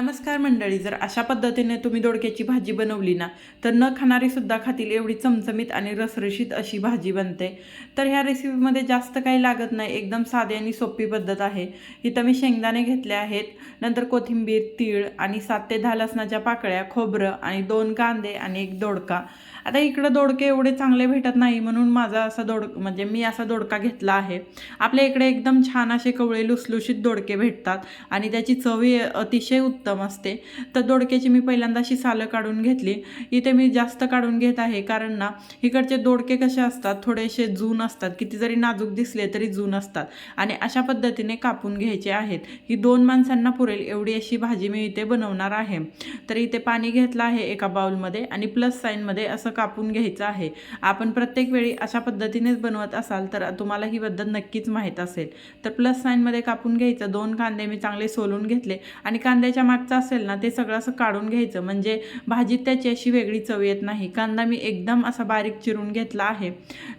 नमस्कार मंडळी जर अशा पद्धतीने तुम्ही दोडक्याची भाजी बनवली ना तर न खाणारी सुद्धा खातील एवढी चमचमीत आणि रसरशीत अशी भाजी बनते. तर ह्या रेसिपीमध्ये जास्त काही लागत नाही एकदम साधी आणि सोपी पद्धत आहे. इथं मी शेंगदाणे घेतले आहेत नंतर कोथिंबीर तीळ आणि सात ते दहा लसणाच्या पाकळ्या खोबरं आणि दोन कांदे आणि एक दोडका. आता इकडं दोडके एवढे चांगले भेटत नाही म्हणून माझा असा दोड म्हणजे मी असा दोडका घेतला आहे. आपल्या इकडे एकदम छान असे कवळे लुसलुशीत दोडके भेटतात आणि त्याची चवी अतिशय उत्तम असते. तर दोडक्याची मी पहिल्यांदा अशी सालं काढून घेतली. इथे मी जास्त काढून घेत आहे कारण ना इकडचे दोडके कसे असतात थोडेसे जून असतात. किती जरी नाजूक दिसले तरी जून असतात. आणि अशा पद्धतीने कापून घ्यायचे आहेत. ही दोन माणसांना पुरेल एवढी अशी भाजी मी इथे बनवणार आहे. तर इथे पाणी घेतलं आहे एका बाउलमध्ये आणि प्लस साईनमध्ये असं कापून घ्यायचं आहे. आपण प्रत्येक वेळी अशा पद्धतीनेच बनवत असाल तर तुम्हाला ही पद्धत नक्कीच माहीत असेल. तर प्लस साईनमध्ये कापून घ्यायचं दोन कांदे मी चांगले सोलून घेतले आणि कांद्याच्या मागचं असेल ना ते सगळं असं काढून घ्यायचं. म्हणजे भाजीत त्याची अशी वेगळी चव येत नाही. कांदा मी एकदम असा बारीक चिरून घेतला आहे.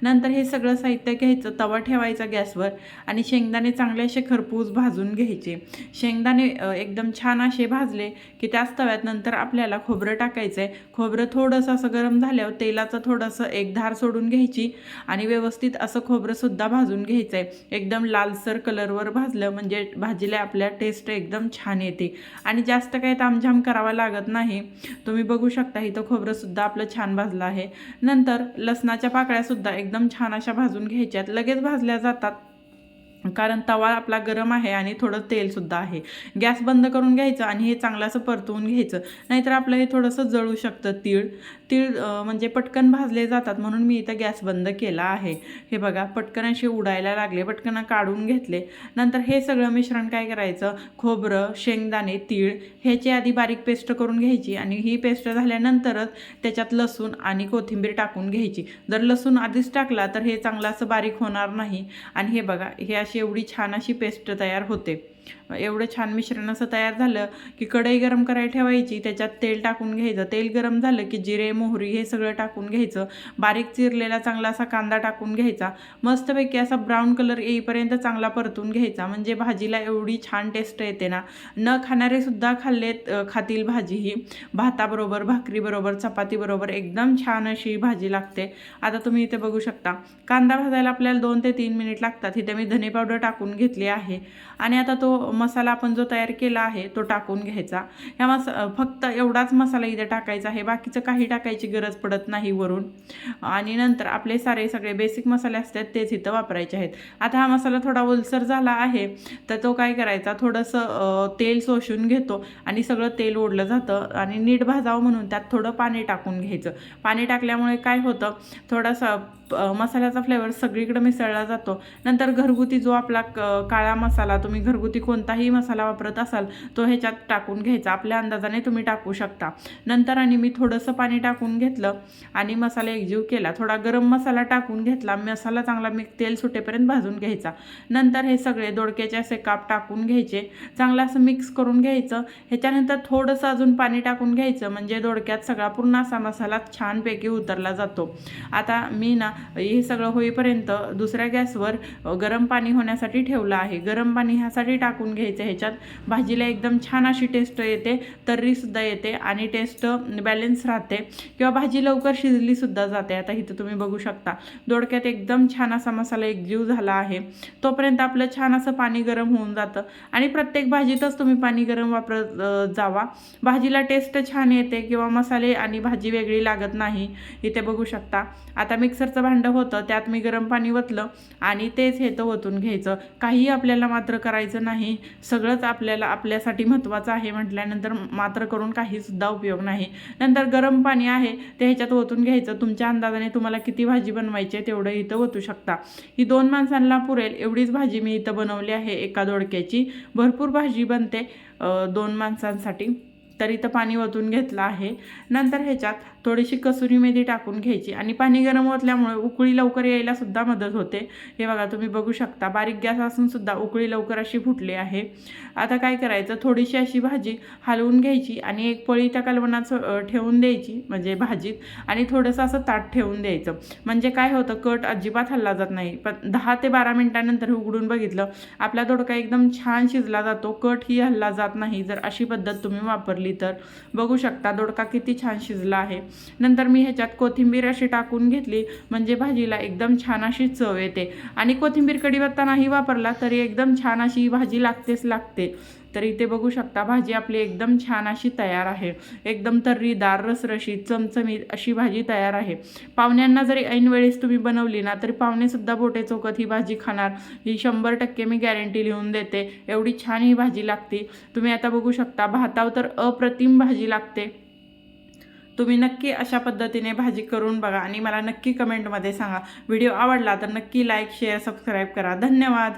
नंतर हे सगळं साहित्य घ्यायचं तवा ठेवायचा गॅसवर आणि शेंगदाणे चांगले असे खरपूस भाजून घ्यायचे. शेंगदाणे एकदम छान असे भाजले की त्याच तव्यात नंतर आपल्याला खोबरं टाकायचं आहे खोबरं थोडंसं असं गरम झालं झाल्यावर तेलाचं थोडंसं एक धार सोडून घ्यायची आणि व्यवस्थित असं खोबरंसुद्धा भाजून घ्यायचं आहे एकदम लालसर कलरवर भाजलं म्हणजे भाजीला आपल्या टेस्ट एकदम छान येते. आणि जास्त काही तामझाम करावा लागत नाही. तुम्ही बघू शकता इथं खोबरंसुद्धा आपलं छान भाजलं आहे. नंतर लसणाच्या पाकळ्यासुद्धा एकदम छान अशा भाजून घ्यायच्यात. लगेच भाजल्या जातात. कारण तवा आपला गरम आहे आणि थोडं तेलसुद्धा आहे. गॅस बंद करून घ्यायचं आणि हे चांगलं असं परतवून घ्यायचं. नाहीतर आपलं हे थोडंसं जळू शकतं तीळ. तीळ म्हणजे पटकन भाजले जातात म्हणून मी इथं गॅस बंद केला आहे. हे बघा पटकन असे उडायला लागले पटकन काढून घेतले. नंतर हे सगळं मिश्रण काय करायचं? खोबरं शेंगदाणे तीळ ह्याची आधी बारीक पेस्ट करून घ्यायची आणि ही पेस्ट झाल्यानंतरच त्याच्यात लसूण आणि कोथिंबीर टाकून घ्यायची. जर लसूण आधीच टाकला तर हे चांगलं असं बारीक होणार नाही. आणि हे बघा हे अशी एवढी छान अशी पेस्ट तयार होते. एवढं छान मिश्रण असं तयार झालं की कढई गरम करायला ठेवायची त्याच्यात तेल टाकून घ्यायचं. तेल गरम झालं की जिरे मोहरी हे सगळं टाकून घ्यायचं. बारीक चिरलेला चांगला असा कांदा टाकून घ्यायचा. मस्तपैकी असा ब्राऊन कलर येईपर्यंत चांगला परतून घ्यायचा. म्हणजे भाजीला एवढी छान टेस्ट येते ना. न खाणारे सुद्धा खाल्लेत खातील भाजी ही. भाताबरोबर भाकरीबरोबर चपातीबरोबर एकदम छान अशी भाजी लागते. आता तुम्ही इथे बघू शकता. कांदा भाजायला आपल्याला दोन ते तीन मिनिट लागतात. इथे मी धने पावडर टाकून घेतली आहे. आणि आता तो मसाला आपण जो तयार केला आहे तो टाकून घ्यायचा. ह्या मसा फक्त एवढाच मसाला इथे टाकायचा आहे. बाकीचं काही टाकायची गरज पडत नाही वरून. आणि नंतर आपले सारे सगळे बेसिक मसाले असतात तेच इथं वापरायचे आहेत. आता हा मसाला थोडा ओलसर झाला आहे तर तो काय करायचा? थोडंसं तेल शोषून घेतो आणि सगळं तेल ओढलं जातं आणि नीट भाजावं म्हणून त्यात थोडं पाणी टाकून घ्यायचं. पाणी टाकल्यामुळे काय होतं? थोडासा मसाल्याचा फ्लेवर सगळीकडे मिसळला जातो. नंतर घरगुती जो आपला क- काळा मसाला तुम्ही घरगुती कोणताही मसाला वापरत असाल तो ह्याच्यात टाकून घ्यायचा. आपल्या अंदाजाने तुम्ही टाकू शकता. नंतर आणि मी थोडंसं पाणी टाकून घेतलं आणि मसाला एकजीव केला. थोडा गरम मसाला टाकून घेतला. मसाला चांगला मी तेल सुटेपर्यंत भाजून घ्यायचा. नंतर हे सगळे दोडक्याचे असे काप टाकून घ्यायचे. चांगलं असं मिक्स करून घ्यायचं. ह्याच्यानंतर थोडंसं अजून पाणी टाकून घ्यायचं. म्हणजे दोडक्यात सगळा पूर्ण असा मसाला छानपैकी उतरला जातो. आता मी ना हे सगळं होईपर्यंत दुसऱ्या गॅसवर गरम पाणी होण्यासाठी ठेवलं आहे. गरम पाणी ह्यासाठी टाकून घ्यायचं ह्याच्यात. भाजीला एकदम छान अशी टेस्ट येते तर्रीसुद्धा येते आणि टेस्ट बॅलेन्स राहते. किंवा भाजी लवकर शिजलीसुद्धा जाते. आता इथं तुम्ही बघू शकता. दोडक्यात एकदम छान असा मसाला एकजीव झाला आहे. तोपर्यंत आपलं छान असं पाणी गरम होऊन जातं. आणि प्रत्येक भाजीतच तुम्ही पाणी गरम वापरत जावा. भाजीला टेस्ट छान येते किंवा मसाले आणि भाजी वेगळी लागत नाही. इथे बघू शकता. आता मिक्सरचं भांडं होतं त्यात मी गरम पाणी ओतलं आणि तेच हे तर ओतून घ्यायचं. काही आपल्याला मात्र करायचं नाही. सगळंच आपल्याला आपल्यासाठी महत्त्वाचं आहे म्हटल्यानंतर मात्र करून काहीसुद्धा उपयोग नाही. नंतर गरम पाणी आहे ते ह्याच्यात ओतून घ्यायचं. तुमच्या अंदाजाने तुम्हाला किती भाजी बनवायची आहे तेवढं इथं ओतू शकता. ही दोन माणसांना पुरेल एवढीच भाजी मी इथं बनवली आहे एका दोडक्याची. भरपूर भाजी बनते दोन माणसांसाठी. तर इथं पाणी ओतून घेतलं आहे. नंतर ह्याच्यात थोडीशी कसुरी मेथी टाकून घ्यायची आणि पाणी गरम ओतल्यामुळे उकळी लवकर यायला सुद्धा मदत होते. हे बघा तुम्ही बघू शकता. बारीक गॅस असून सुद्धा उकळी लवकर अशी फुटली आहे. आता काय करायचं? थोडीशी अशी भाजी हलवून घ्यायची आणि एक पळी त्या कलवणाचं ठेवून द्यायची म्हणजे भाजीत. आणि थोडंसं असं ताट ठेवून द्यायचं. म्हणजे काय होतं? कट अजिबात हल्ला जात नाही. पण दहा ते बारा मिनिटानंतर उघडून बघितलं आपला दोडका एकदम छान शिजला जातो. कट ही हल्ला जात नाही. जर अशी पद्धत तुम्ही वापरली तर. बघू शकता दोडका किती छान शिजला आहे. नंतर मी ह्याच्यात कोथिंबीर अशी टाकून घेतली म्हणजे भाजीला एकदम छान अशी चव येते. आणि कोथिंबीर कढीपत्ता नाही वापरला तरी एकदम छान अशी भाजी लागतेच लागते. तर इथे बघू शकता भाजी आपली एकदम छान अशी तयार आहे. एकदम तर्रीदार रसरशीत चमचमीत अशी भाजी तयार आहे. पाहुण्यांना जरी ऐनवेळेस तुम्ही बनवली ना तरी पाहुणेसुद्धा बोटे चौकत ही भाजी खाणार. ही शंभर टक्के मी गॅरंटी लिहून देते. एवढी छान ही भाजी लागते. तुम्ही आता बघू शकता भातावर तर अप्रतिम भाजी लागते. तुम्ही नक्की अशा पद्धतीने भाजी करून बघा आणि मला नक्की कमेंटमध्ये सांगा. व्हिडिओ आवडला तर नक्की लाईक शेअर सबस्क्राईब करा. धन्यवाद!